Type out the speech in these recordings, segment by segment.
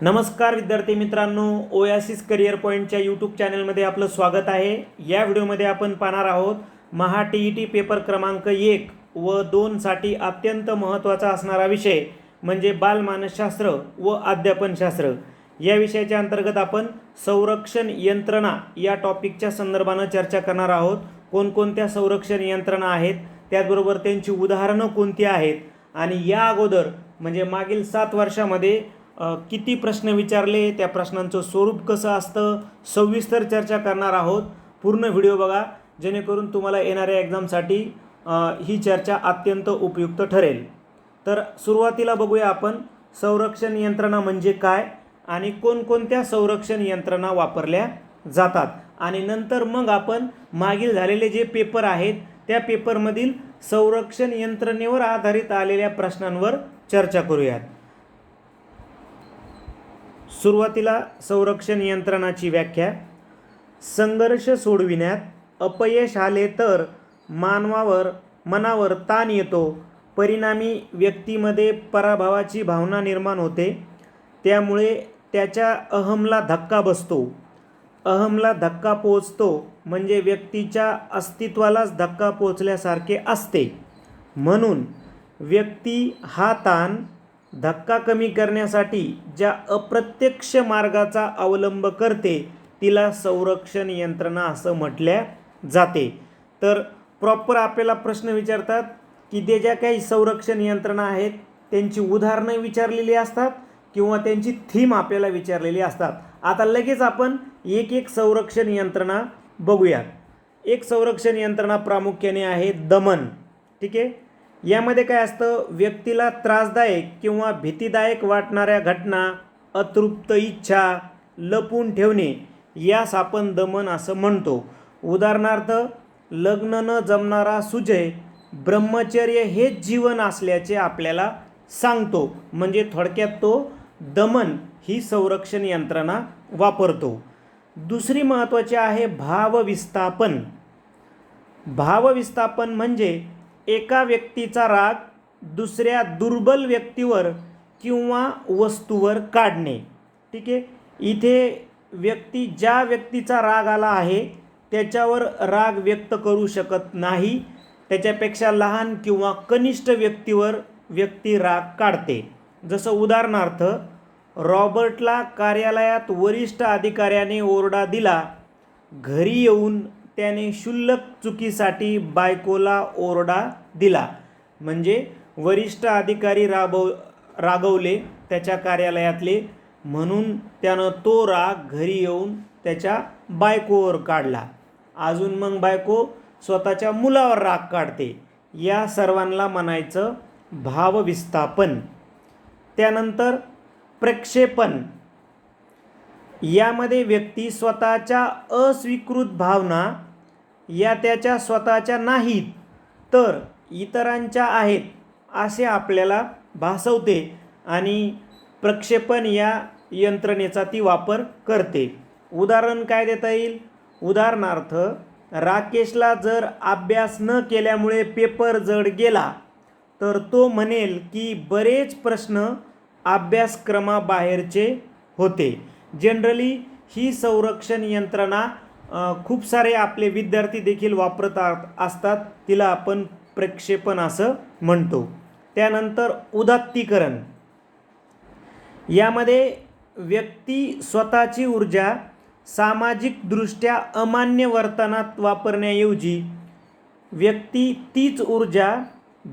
नमस्कार विद्यार्थी मित्रांनो ओयासिस करिअर पॉईंटच्या यूट्यूब चॅनलमध्ये आपलं स्वागत आहे. या व्हिडिओमध्ये आपण पाहणार आहोत Maha T E T paper क्रमांक एक व दोनसाठी अत्यंत महत्त्वाचा असणारा विषय म्हणजे बालमानसशास्त्र व अध्यापनशास्त्र या विषयाच्या अंतर्गत आपण संरक्षण यंत्रणा या टॉपिकच्या संदर्भानं चर्चा करणार आहोत. कोणकोणत्या संरक्षण यंत्रणा आहेत त्याचबरोबर त्यांची उदाहरणं कोणती आहेत आणि या अगोदर म्हणजे मागील सात वर्षामध्ये किती प्रश्न विचारले त्या प्रश्नांचं स्वरूप कसं असतं सविस्तर चर्चा करणार आहोत. पूर्ण व्हिडिओ बघा जेणेकरून तुम्हाला येणाऱ्या एक्झामसाठी ही चर्चा अत्यंत उपयुक्त ठरेल. तर सुरुवातीला बघूया आपण संरक्षण यंत्रणा म्हणजे काय आणि कोणकोणत्या संरक्षण यंत्रणा वापरल्या जातात. आणि नंतर मग आपण मागील झालेले जे पेपर आहेत त्या पेपरमधील संरक्षण यंत्रणेवर आधारित आलेल्या प्रश्नांवर चर्चा करूयात. सुरुवातीला संरक्षण यंत्रणाची व्याख्या संघर्ष सोडविण्यात अपयश आले तर मानवावर मनावर ताण येतो. परिणामी व्यक्तीमध्ये पराभवाची भावना निर्माण होते. त्यामुळे त्याच्या अहमला धक्का बसतो. अहमला धक्का पोचतो म्हणजे व्यक्तीच्या अस्तित्वालाच धक्का पोचल्यासारखे असते. म्हणून व्यक्ती हा ताण धक्का कमी करण्यासाठी ज्या अप्रत्यक्ष मार्गाचा अवलंब करते तिला संरक्षण यंत्रणा असं म्हटल्या जाते. तर प्रॉपर आपल्याला प्रश्न विचारतात की ते ज्या काही संरक्षण यंत्रणा आहेत त्यांची उदाहरणं विचारलेली असतात किंवा त्यांची थीम आपल्याला विचारलेली असतात? आता लगेच आपण एक एक संरक्षण यंत्रणा बघूयात. एक संरक्षण यंत्रणा प्रामुख्याने आहे दमन. ठीक आहे? यामध्ये काय असतं? व्यक्तीला त्रासदायक किंवा भीतीदायक वाटणाऱ्या घटना अतृप्त इच्छा लपून ठेवणे यास आपण दमन असं म्हणतो. उदाहरणार्थ लग्न न जमणारा सुजय ब्रह्मचर्य हेच जीवन असल्याचे आपल्याला सांगतो. म्हणजे थोडक्यात तो दमन ही संरक्षण यंत्रणा वापरतो. दुसरी महत्त्वाची आहे भावविस्थापन. भावविस्थापन म्हणजे एका व्यक्तीचा राग दुसऱ्या दुर्बल व्यक्तीवर किंवा वस्तूवर काढणे. ठीक आहे? इथे व्यक्ती ज्या व्यक्तीचा राग आला आहे त्याच्यावर राग व्यक्त करू शकत नाही. त्याच्यापेक्षा लहान किंवा कनिष्ठ व्यक्तीवर व्यक्ती राग काढते. जसं उदाहरणार्थ रॉबर्टला कार्यालयात वरिष्ठ अधिकाऱ्याने ओरडा दिला घरी येऊन त्याने क्षुल्लक चुकीसाठी बायकोला ओरडा दिला. म्हणजे वरिष्ठ अधिकारी राबव रागवले त्याच्या कार्यालयातले. म्हणून त्यानं तो राग घरी येऊन त्याच्या बायकोवर काढला. अजून मग बायको स्वतःच्या मुलावर राग काढते. या सर्वांना म्हणायचं भावविस्थापन. त्यानंतर प्रक्षेपण. यामध्ये व्यक्ती स्वतःच्या अस्वीकृत भावना या त्याच्या स्वतःच्या नाहीत तर इतरांच्या आहेत असे आपल्याला भासवते आणि प्रक्षेपण या यंत्रणेचा ती वापर करते. उदाहरण काय देता येईल? उदाहरणार्थ राकेशला जर अभ्यास न केल्यामुळे पेपर जड गेला तर तो म्हणेल की बरेच प्रश्न अभ्यासक्रमाबाहेरचे होते. जनरली ही संरक्षण यंत्रणा खूप सारे आपले विद्यार्थी देखील वापरत असतात. तिला आपण प्रक्षेपण असं म्हणतो. त्यानंतर उदात्तीकरण. यामध्ये व्यक्ती स्वतःची ऊर्जा सामाजिकदृष्ट्या अमान्य वर्तनात वापरण्याऐवजी व्यक्ती तीच ऊर्जा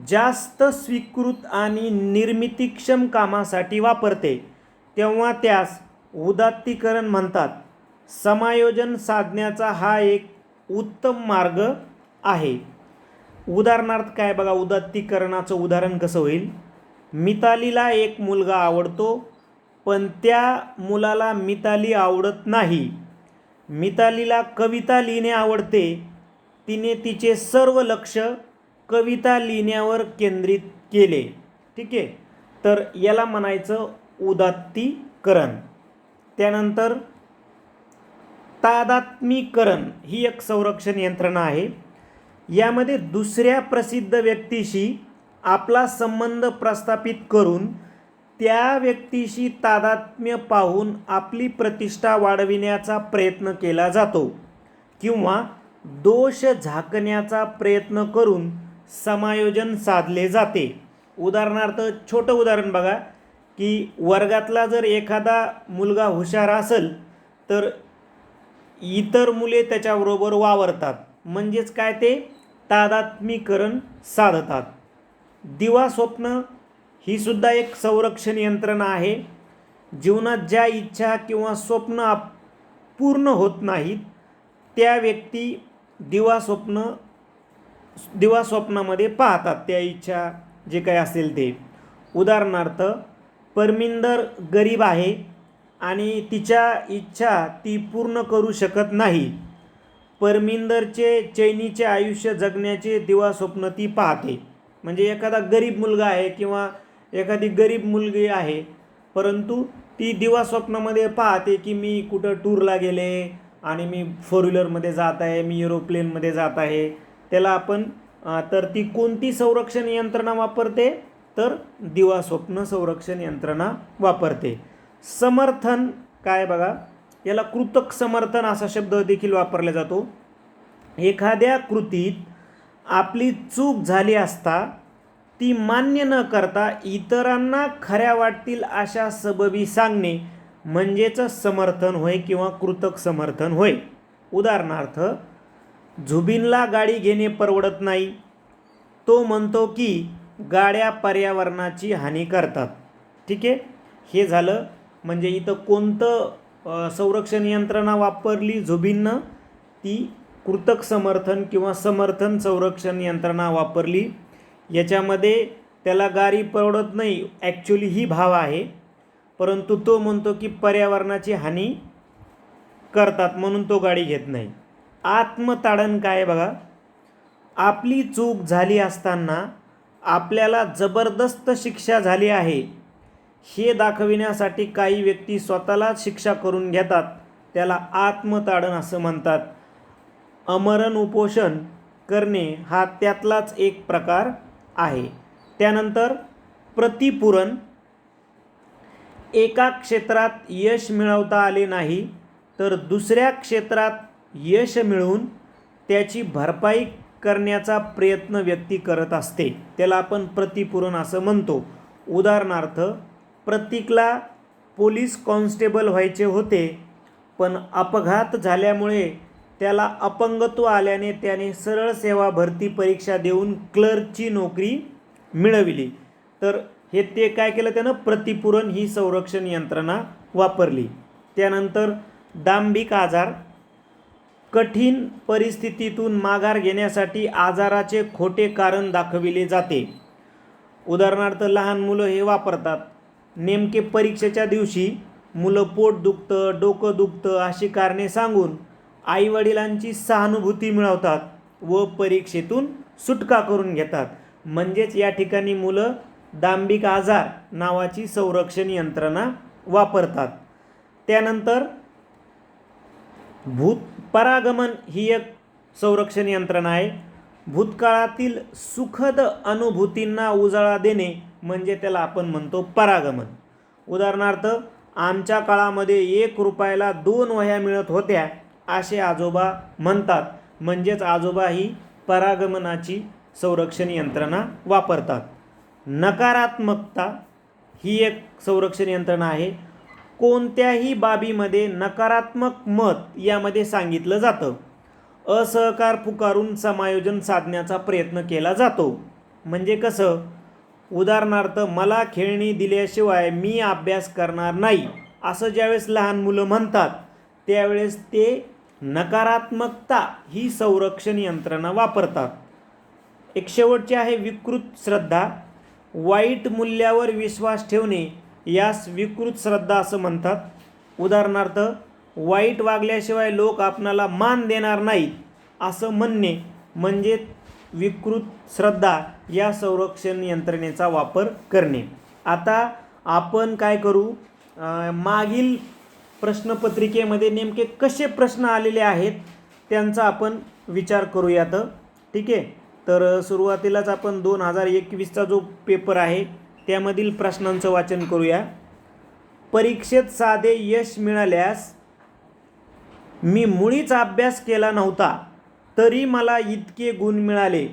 जास्त स्वीकृत आणि निर्मितीक्षम कामासाठी वापरते. तेव्हा त्यास उदात्तीकरण म्हणतात. समायोजन साधण्याचा हा एक उत्तम मार्ग आहे. उदाहरणार्थ काय बघा उदात्तीकरणाचं उदाहरण कसं होईल? मितालीला एक मुलगा आवडतो पण त्या मुलाला मिताली आवडत नाही. मितालीला कविता लिहिणे आवडते. तिने तिचे सर्व लक्ष कविता लिहिण्यावर केंद्रित केले. ठीक आहे? तर याला म्हणायचं उदात्तीकरण. त्यानंतर तादात्मीकरण ही एक संरक्षण यंत्रणा आहे. यामध्ये दुसऱ्या प्रसिद्ध व्यक्तीशी आपला संबंध प्रस्थापित करून त्या व्यक्तीशी तादात्म्य पाहून आपली प्रतिष्ठा वाढविण्याचा प्रयत्न केला जातो किंवा दोष झाकण्याचा प्रयत्न करून समायोजन साधले जाते. उदाहरणार्थ छोटं उदाहरण बघा की वर्गातला जर एखादा मुलगा हुशार असेल तर इतर मुले त्याच्याबरोबर वावरतात. म्हणजेच काय ते? तादात्मीकरण साधतात. दिवा स्वप्न ही सुद्धा एक संरक्षण यंत्रणा आहे. जीवनात ज्या इच्छा किंवा स्वप्न आप- पूर्ण होत नाहीत त्या व्यक्ती दिवा स्वप्न दिवा स्वप्नामध्ये पाहतात त्या इच्छा जे काही असेल ते. उदाहरणार्थ परमिंदर गरीब आहे. आणि तिच्या इच्छा ती पूर्ण करू शकत नाही. परमिंदरचे चैनीचे आयुष्य जगण्याचे दिवा स्वप्न ती पाहते. म्हणजे एखादा गरीब मुलगा आहे किंवा एखादी गरीब मुलगी आहे परंतु ती दिवा स्वप्नामध्ये पाहते की मी कुठं टूरला गेले आणि मी फोर व्हीलरमध्ये जात आहे मी एरोप्लेनमध्ये जात आहे. त्याला आपण तर ती कोणती संरक्षण यंत्रणा वापरते? तर दिवा स्वप्न संरक्षण यंत्रणा वापरते. समर्थन काय बघा? याला कृतक समर्थन असा शब्द देखील वापरला जातो. एखाद्या कृतीत आपली चूक झाली असता ती मान्य न करता इतरांना खऱ्या वाटतील अशा सबबी सांगणे म्हणजेच समर्थन होय किंवा कृतक समर्थन होय. उदाहरणार्थ झुबिनला गाडी घेणे परवडत नाही. तो म्हणतो की गाड्या पर्यावरणाची हानी करतात. ठीक आहे? हे झालं. म्हणजे इथं कोणतं संरक्षण यंत्रणा वापरली झुबिननं ती कृतक समर्थन किंवा समर्थन संरक्षण यंत्रणा वापरली. याच्यामध्ये त्याला गाडी परवडत नाही ॲक्च्युली ही भाव आहे. परंतु तो म्हणतो की पर्यावरणाची हानी करतात म्हणून तो गाडी घेत नाही. आत्मताडण काय आहे बघा? आपली चूक झाली असताना आपल्याला जबरदस्त शिक्षा झाली आहे. हे दाखविण्यासाठी काही व्यक्ती स्वतःलाच शिक्षा करून घेतात. त्याला आत्मताडण असं म्हणतात. अमरण उपोषण करणे हा त्यातलाच एक प्रकार आहे. त्यानंतर प्रतिपुरण एका क्षेत्रात यश मिळवता आले नाही तर दुसऱ्या क्षेत्रात यश मिळवून त्याची भरपाई करण्याचा प्रयत्न व्यक्ती करत असते. त्याला आपण प्रतिपूरण असं म्हणतो. उदाहरणार्थ प्रतीकला पोलीस कॉन्स्टेबल व्हायचे होते पण अपघात झाल्यामुळे त्याला अपंगत्व आल्याने त्याने सरळ सेवा भरती परीक्षा देऊन क्लर्कची नोकरी मिळविली. तर हे ते काय केलं त्यानं? प्रतिपूरण ही संरक्षण यंत्रणा वापरली. त्यानंतर दांभिक आजार कठीण परिस्थितीतून माघार घेण्यासाठी आजाराचे खोटे कारण दाखविले जाते. उदाहरणार्थ लहान मुलं हे वापरतात. नेमके परीक्षेच्या दिवशी मुलं पोट दुखतं डोकं दुखतं अशी कारणे सांगून आईवडिलांची सहानुभूती मिळवतात व परीक्षेतून सुटका करून घेतात. म्हणजेच या ठिकाणी मुलं दांबिक आजार नावाची संरक्षण यंत्रणा वापरतात. त्यानंतर भूत परागमन ही एक संरक्षण यंत्रणा आहे. भूतकाळातील सुखद अनुभूतींना उजाळा देणे म्हणजे त्याला आपण म्हणतो परागमन. उदाहरणार्थ आमच्या काळामध्ये एक रुपयाला दोन वह्या मिळत होत्या असे आजोबा म्हणतात. म्हणजेच आजोबा ही परागमनाची संरक्षण यंत्रणा वापरतात. नकारात्मकता ही एक संरक्षण यंत्रणा आहे. कोणत्याही बाबीमध्ये नकारात्मक मत यामध्ये सांगितलं जातं. असहकार पुकारून समायोजन साधण्याचा प्रयत्न केला जातो. म्हणजे कसं? उदाहरणार्थ मला खेळणी दिल्याशिवाय मी अभ्यास करणार नाही असं ज्यावेळेस लहान मुलं म्हणतात त्यावेळेस ते नकारात्मकता ही संरक्षण यंत्रणा वापरतात. एक शेवटचे आहे विकृत श्रद्धा. वाईट मूल्यावर विश्वास ठेवणे यास विकृत श्रद्धा असं म्हणतात. उदाहरणार्थ वाईट वागल्याशिवाय लोक आपणाला मान देणार नाहीत असं म्हणणे म्हणजे विकृत श्रद्धा. या संरक्षण यंत्रणेचा वापर करणे. आता आपण काय करू? मागील प्रश्नपत्रिकेमध्ये नेमके कसे प्रश्न आलेले आहेत त्यांचा आपण विचार करूयात. ठीक आहे? तर सुरुवातीलाच आपण दोन हजार एकवीसचा जो पेपर आहे त्यामधील प्रश्नांचं वाचन करूया. परीक्षेत साधे यश मिळाल्यास मी मुळीच अभ्यास केला नव्हता तरी मला इतके गुण मिळाले.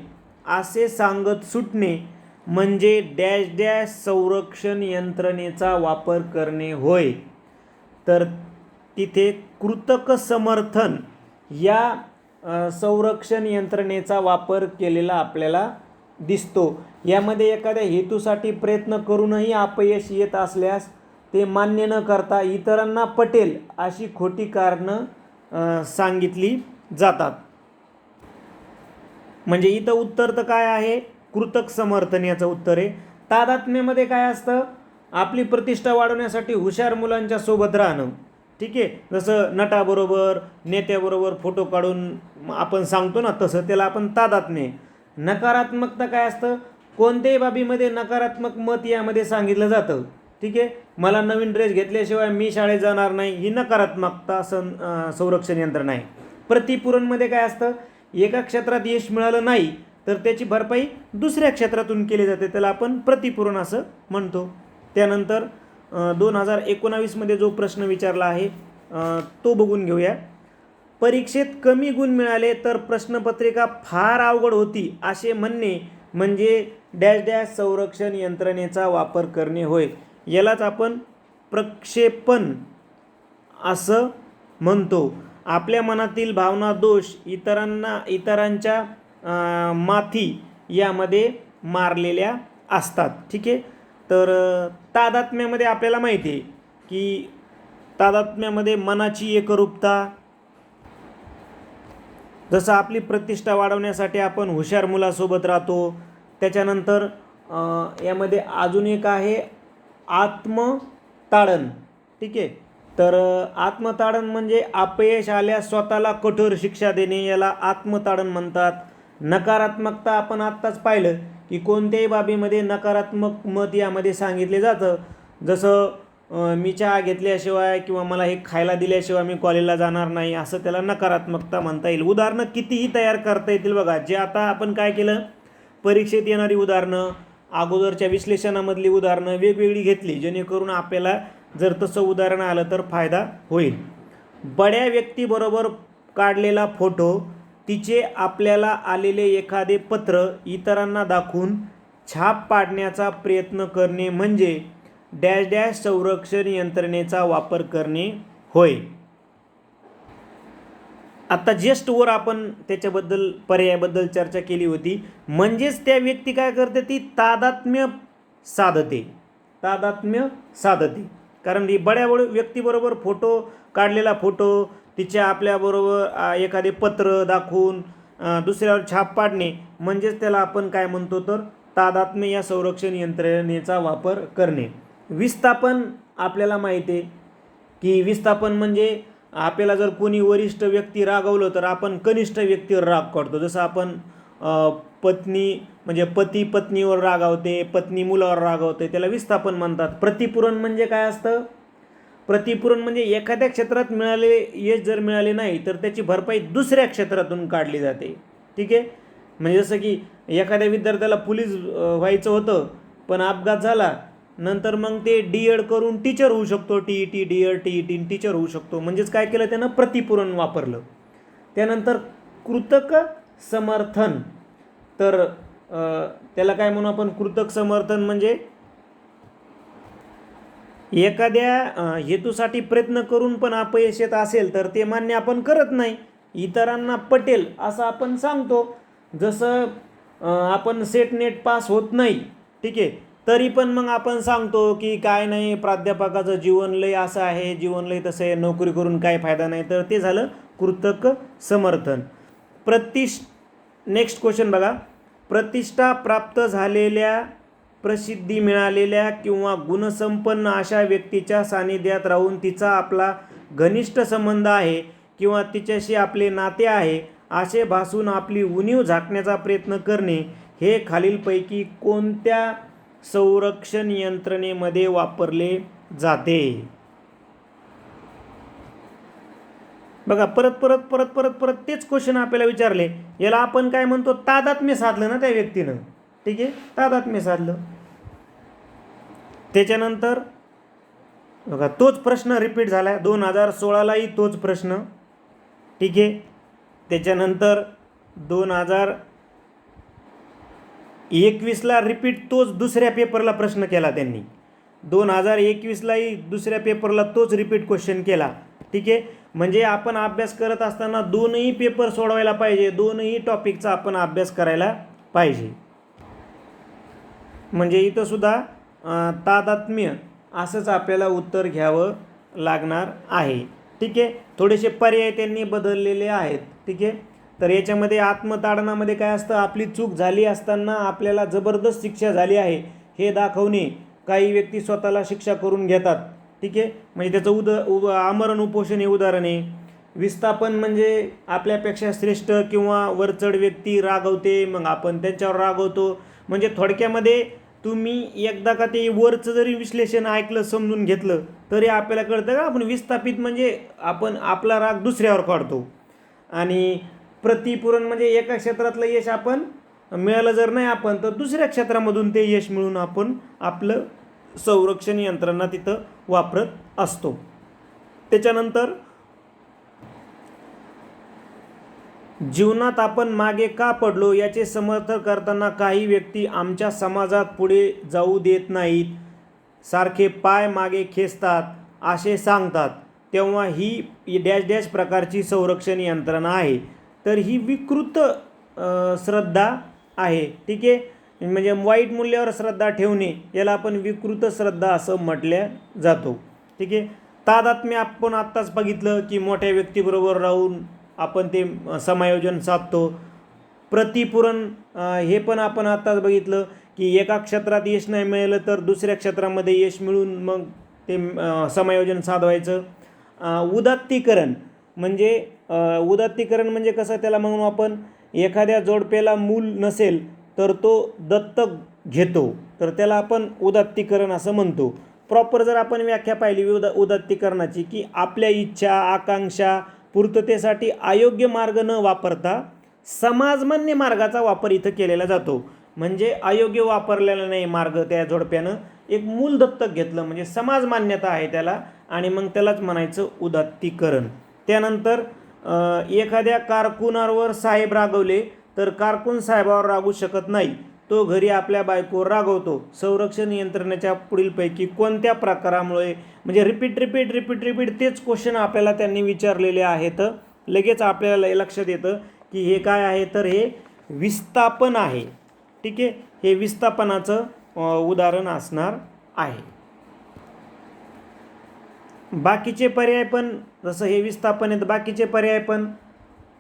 असे सांगत सुटणे म्हणजे डॅश डॅश संरक्षण यंत्रणेचा वापर करणे होय. तर तिथे कृतक समर्थन या संरक्षण यंत्रणेचा वापर केलेला आपल्याला दिसतो. यामध्ये एखाद्या हेतूसाठी प्रयत्न करूनही अपयश येत असल्यास ते मान्य न करता इतरांना पटेल अशी खोटी कारणं सांगितली जातात. म्हणजे इथं उत्तर तर काय आहे? कृतक समर्थन याचं उत्तर आहे. तादात्म्यामध्ये काय असतं? आपली प्रतिष्ठा वाढवण्यासाठी हुशार मुलांच्या सोबत राहणं. ठीक आहे? जसं नटाबरोबर नेत्याबरोबर फोटो काढून आपण सांगतो ना तसं त्याला आपण तादात्म्य. नकारात्मकता काय असतं? कोणत्याही बाबीमध्ये नकारात्मक मत यामध्ये सांगितलं जातं. ठीक आहे? मला नवीन ड्रेस घेतल्याशिवाय मी शाळेत जाणार नाही. ही नकारात्मकता सं संरक्षण यंत्रणा आहे. प्रतिपूरणमध्ये काय असतं? एका क्षेत्रात यश मिळालं नाही तर त्याची भरपाई दुसऱ्या क्षेत्रातून केली जाते. त्याला आपण प्रतिपूरण असं म्हणतो. त्यानंतर दोन हजार एकोणावीसमध्ये जो प्रश्न विचारला आहे तो बघून घेऊया. परीक्षेत कमी गुण मिळाले तर प्रश्नपत्रिका फार अवघड होती असे म्हणणे म्हणजे डॅश डॅश संरक्षण यंत्रणेचा वापर करणे होय. यालाच आपण प्रक्षेपण असं म्हणतो. आपल्या मनातील भावना दोष इतरांना इतरांच्या माथी यामध्ये मारलेल्या असतात. ठीक आहे? तर तादात्म्यामध्ये आपल्याला माहिती आहे की तादात्म्यामध्ये मनाची एकरूपता जसं आपली प्रतिष्ठा वाढवण्यासाठी आपण हुशार मुलासोबत राहतो त्याच्यानंतर यामध्ये अजून एक आहे आत्मताळण ठीक आहे? तर आत्मताडण म्हणजे अपयश आल्यास स्वतःला कठोर शिक्षा देणे याला आत्मताडण म्हणतात. नकारात्मकता आपण आत्ताच पाहिलं की कोणत्याही बाबीमध्ये नकारात्मक मत यामध्ये सांगितले जातं. जसं मी चहा घेतल्याशिवाय किंवा मला हे खायला दिल्याशिवाय मी कॉलेजला जाणार नाही असं त्याला नकारात्मकता म्हणता येईल. उदाहरणं कितीही तयार करता येतील बघा. जे आता आपण काय केलं? परीक्षेत येणारी उदाहरणं अगोदरच्या विश्लेषणामधली उदाहरणं वेगवेगळी घेतली जेणेकरून आपल्याला जर तसं उदाहरण आलं तर फायदा होईल. बड्या व्यक्तीबरोबर काढलेला फोटो तिचे आपल्याला आलेले एखादे पत्र इतरांना दाखवून छाप पाडण्याचा प्रयत्न करणे म्हणजे डॅश डॅश संरक्षण यंत्रणेचा वापर करणे होय. आता जस्ट वर आपण त्याच्याबद्दल पर्यायाबद्दल चर्चा केली होती. म्हणजेच त्या व्यक्ती काय करते? ती तादात्म्य साधते. तादात्म्य साधते. कारण ही बड्या बड व्यक्तीबरोबर फोटो काढलेला फोटो तिच्या आपल्याबरोबर एखादे पत्र दाखवून दुसऱ्यावर छाप पाडणे म्हणजेच त्याला आपण काय म्हणतो तर तादात्म्य या संरक्षण यंत्रणेचा वापर करणे. विस्थापन आपल्याला माहिती आहे की विस्थापन म्हणजे आपल्याला जर कोणी वरिष्ठ व्यक्ती रागवलं तर आपण कनिष्ठ व्यक्तीवर राग काढतो. जसं आपण पत्नी म्हणजे पती पत्नीवर रागावते पत्नी मुलावर रागावते त्याला विस्थापन म्हणतात. प्रतिपूरण म्हणजे काय असतं? प्रतिपूरण म्हणजे एखाद्या क्षेत्रात मिळाले यश जर मिळाले नाही तर त्याची भरपाई दुसऱ्या क्षेत्रातून काढली जाते. ठीक आहे? म्हणजे जसं की एखाद्या विद्यार्थ्याला पोलीस व्हायचं होतं पण अपघात झाला नंतर मग ते डी एड करून टीचर होऊ शकतो. T E T D Ed T E T teacher होऊ शकतो. म्हणजेच काय केलं त्यानं? प्रतिपूरण वापरलं. त्यानंतर कृतक समर्थन. तर त्याला काय म्हणू आपण? कृतक समर्थन म्हणजे एखाद्या हेतूसाठी प्रयत्न करून पण अपयश येत असेल तर ते मान्य आपण करत नाही. इतरांना पटेल असं आपण सांगतो. जसं आपण सेट नेट पास होत नाही ठीक आहे? तरी पण मग आपण सांगतो की काय नाही प्राध्यापकाचं जीवन लय असं आहे जीवन लय तसं आहे नोकरी करून काय फायदा नाही. तर ते झालं कृतक समर्थन. प्रतिष्ठ नेक्स्ट क्वेश्चन बघा. प्रतिष्ठा प्राप्त झालेल्या प्रसिद्धी मिळालेल्या किंवा गुणसंपन्न अशा व्यक्तीच्या सानिध्यात राहून तिचा आपला घनिष्ठ संबंध आहे किंवा तिच्याशी आपले नाते आहे असे भासून आपली उणीव झाकण्याचा प्रयत्न करणे हे खालीलपैकी कोणत्या संरक्षण यंत्रणेमध्ये वापरले जाते? बघा परत परत परत परत परत तेच क्वेश्चन आपल्याला विचारले. याला आपण काय म्हणतो? तादात्म्य साधलं ना त्या व्यक्तीनं. ठीक आहे? तादात्म्य साधलं. त्याच्यानंतर बघा तोच प्रश्न रिपीट झाला आहे दोन हजार सोळालाही तोच प्रश्न. ठीक आहे? त्याच्यानंतर दोन हजार एकवीसला रिपीट तोच दुसऱ्या पेपरला प्रश्न केला त्यांनी. दोन हजार एकवीसलाही दुसऱ्या पेपरला तोच रिपीट क्वेश्चन केला. ठीक आहे? म्हणजे आपण अभ्यास करत असताना दोनही पेपर सोडवायला पाहिजे दोनही टॉपिकचा आपण अभ्यास करायला पाहिजे. म्हणजे इथं सुद्धा तादात्म्य असंच आपल्याला उत्तर घ्यावं लागणार आहे. ठीक आहे? थोडेसे पर्याय त्यांनी बदललेले आहेत. ठीक आहे? तर याच्यामध्ये आत्मताडनामध्ये काय असतं? आपली चूक झाली असताना आपल्याला जबरदस्त शिक्षा झाली आहे. हे दाखवणे. काही व्यक्ती स्वतःला शिक्षा करून घेतात. ठीक आहे? म्हणजे त्याचं उद उ आमरण उपोषण हे उदाहरण आहे. विस्थापन म्हणजे आपल्यापेक्षा श्रेष्ठ किंवा वरचढ व्यक्ती रागवते मग आपण त्यांच्यावर रागवतो. म्हणजे थोडक्यामध्ये तुम्ही एकदा का ते वरचं जरी विश्लेषण ऐकलं समजून घेतलं तरी आपल्याला कळतं का आपण विस्थापित म्हणजे आपण आपला राग दुसऱ्यावर काढतो. आणि प्रतिपूरण म्हणजे एका क्षेत्रातलं यश आपण मिळालं जर नाही आपण तर दुसऱ्या क्षेत्रामधून ते यश मिळून आपण आपलं संरक्षण यंत्रणा तिथं वापरत असतो. त्याच्यानंतर जीवनात आपण मागे का पडलो याचे समर्थन करताना काही व्यक्ती आमच्या समाजात पुढे जाऊ देत नाहीत. सारखे पाय मागे खेचतात असे सांगतात. तेव्हा ही डॅश डॅश प्रकारची संरक्षण यंत्रणा आहे. तर ही विकृत श्रद्धा आहे. ठीक आहे? म्हणजे वाईट मूल्यावर श्रद्धा ठेवणे याला आपण विकृत श्रद्धा असं म्हटल्या जातो. ठीक आहे? तादात्म्य आपण आत्ताच बघितलं की मोठ्या व्यक्तीबरोबर राहून आपण ते समायोजन साधतो. प्रतिपुरण हे पण आपण आत्ताच बघितलं की एका क्षेत्रात यश नाही मिळालं तर दुसऱ्या क्षेत्रामध्ये यश मिळून मग ते समायोजन साधवायचं. उदात्तीकरण म्हणजे उदात्तीकरण म्हणजे कसं? त्याला म्हणून आपण एखाद्या जोडपेला मूल नसेल तर तो दत्तक घेतो. तर त्याला आपण उदात्तीकरण असं म्हणतो. प्रॉपर जर आपण व्याख्या पाहिली उदा उदात्तीकरणाची की आपल्या इच्छा आकांक्षा पूर्ततेसाठी अयोग्य मार्ग न वापरता समाजमान्य मार्गाचा वापर इथं केलेला जातो. म्हणजे अयोग्य वापरलेला नाही मार्ग त्या जोडप्यानं. एक मूल दत्तक घेतलं म्हणजे समाज मान्यता आहे त्याला. आणि मग त्यालाच म्हणायचं उदात्तीकरण. त्यानंतर एखाद्या कारकुनावर साहेब रागवले तर कारकून साहेबावर रागू शकत नाही. तो घरी आपल्या बायकोवर रागवतो. संरक्षण यंत्रणेच्या पुढीलपैकी कोणत्या प्रकारामुळे? म्हणजे रिपीट रिपीट रिपीट रिपीट तेच क्वेश्चन आपल्याला त्यांनी विचारलेले आहेत. लगेच आपल्याला लक्षात येतं की हे काय आहे? तर हे विस्थापन आहे. ठीक आहे? हे विस्थापनाचं उदाहरण असणार आहे. बाकीचे पर्याय पण जसं हे विस्थापन आहेत बाकीचे पर्याय पण.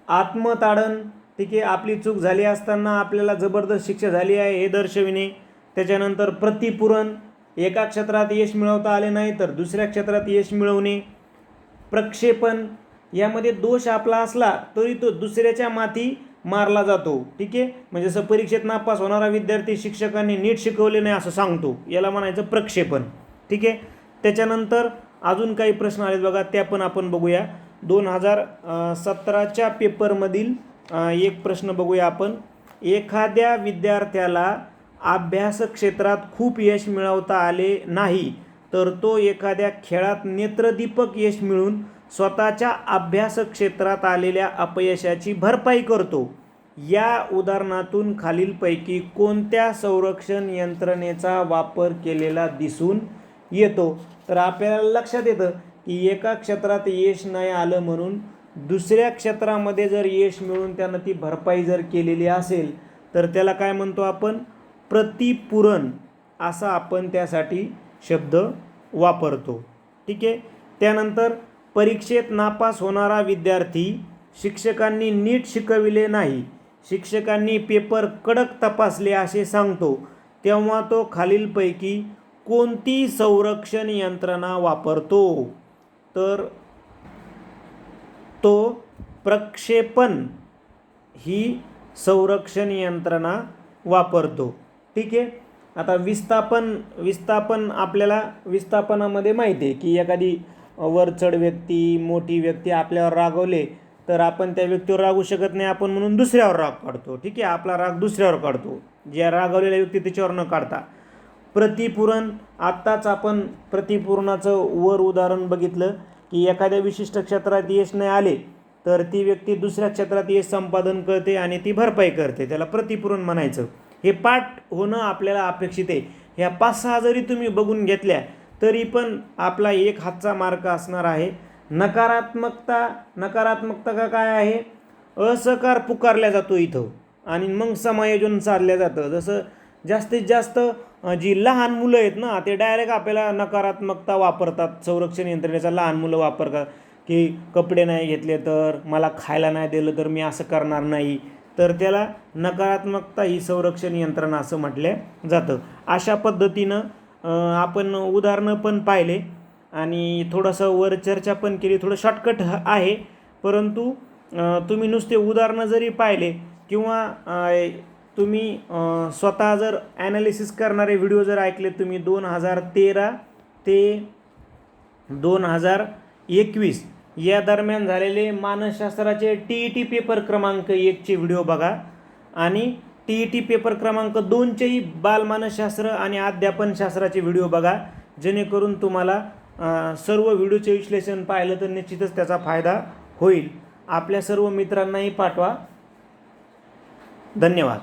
आत्मताडन ठीक आहे आपली चूक झाली असताना आपल्याला जबरदस्त शिक्षा झाली आहे हे दर्शविणे. त्याच्यानंतर प्रतिपुरण एका क्षेत्रात यश मिळवता आले नाही तर दुसऱ्या क्षेत्रात यश मिळवणे. प्रक्षेपण यामध्ये दोष आपला असला तरी तो दुसऱ्याच्या माथी मारला जातो. ठीक आहे म्हणजे जसं परीक्षेत नापास होणारा विद्यार्थी शिक्षकांनी नीट शिकवले नाही असं सांगतो. याला म्हणायचं प्रक्षेपण. ठीक आहे त्याच्यानंतर अजून काही प्रश्न आलेत बघा त्या पण आपण बघूया. दोन हजार सतराच्या पेपरमधील एक प्रश्न बघूया आपण. एखाद्या विद्यार्थ्याला अभ्यास क्षेत्रात खूप यश मिळवता आले नाही तर तो एखाद्या खेळात नेत्रदीपक यश मिळून स्वतःच्या अभ्यास क्षेत्रात आलेल्या अपयशाची भरपाई करतो. या उदाहरणातून खालीलपैकी कोणत्या संरक्षण यंत्रणेचा वापर केलेला दिसून येतो? तर आपल्याला लक्षात येतं की एका क्षेत्रात यश नाही आलं म्हणून दुसऱ्या क्षेत्रामध्ये जर यश मिळून त्यानं ती भरपाई जर केलेली असेल तर त्याला काय म्हणतो आपण? प्रतिपूरण असा आपण त्यासाठी शब्द वापरतो. ठीक आहे? त्यानंतर परीक्षेत नापास होणारा विद्यार्थी शिक्षकांनी नीट शिकविले नाही. शिक्षकांनी पेपर कडक तपासले असे सांगतो. तेव्हा तो खालीलपैकी कोणती संरक्षण यंत्रणा वापरतो? तर तो प्रक्षेपण ही संरक्षण यंत्रणा वापरतो. ठीक आहे? आता विस्थापन विस्थापन आपल्याला विस्थापनामध्ये माहिती आहे की एखादी वरचढ व्यक्ती मोठी व्यक्ती आपल्यावर रागवले तर आपण त्या व्यक्तीवर रागू शकत नाही आपण म्हणून दुसऱ्यावर राग काढतो. ठीक आहे? आपला राग दुसऱ्यावर काढतो. ज्या रागवलेल्या व्यक्ती त्याच्यावर न काढता. प्रतिपूरण आत्ताच आपण प्रतिपूरणाचं वर उदाहरण बघितलं. की एखाद्या विशिष्ट क्षेत्रात यश नाही आले तर ती व्यक्ती दुसऱ्या क्षेत्रात यश संपादन करते आणि ती भरपाई करते. त्याला प्रतिपूरण म्हणायचं. हे पाठ होणं आपल्याला अपेक्षित आहे. ह्या पाच सहा जरी तुम्ही बघून घेतल्या तरी पण आपला एक हातचा मार्ग असणार आहे. नकारात्मकता नकारात्मकता का काय आहे? असकार पुकारल्या जातो इथं. आणि मग समायोजन साधलं जातं. जसं जास्तीत जास्त जी लहान मुलं आहेत ना ते डायरेक्ट आपल्याला नकारात्मकता वापरतात. संरक्षण यंत्रणेचा लहान मुलं वापरतात की कपडे नाही घेतले तर मला खायला नाही दिलं तर मी असं करणार नाही. तर त्याला नकारात्मकता ही संरक्षण यंत्रणा असं म्हटलं जातं. अशा पद्धतीनं आपण उदाहरणं पण पाहिले आणि थोडंसं वर चर्चा पण केली. थोडं शॉर्टकट आहे. परंतु तुम्ही नुसते उदाहरणं जरी पाहिले किंवा तुम्ही स्वतः जर ॲनालिसिस करणारे व्हिडिओ जर ऐकले तुम्ही दोन हजार तेरा ते दोन हजार एकवीस या दरम्यान झालेले मानसशास्त्राचे टी ई टी पेपर क्रमांक एकचे व्हिडिओ बघा. आणि टी ई टी पेपर क्रमांक दोनचेही बालमानसशास्त्र आणि अध्यापनशास्त्राचे व्हिडिओ बघा. जेणेकरून तुम्हाला सर्व व्हिडिओचे विश्लेषण पाहिलं तर निश्चितच त्याचा फायदा होईल. आपल्या सर्व मित्रांनाही पाठवा. धन्यवाद.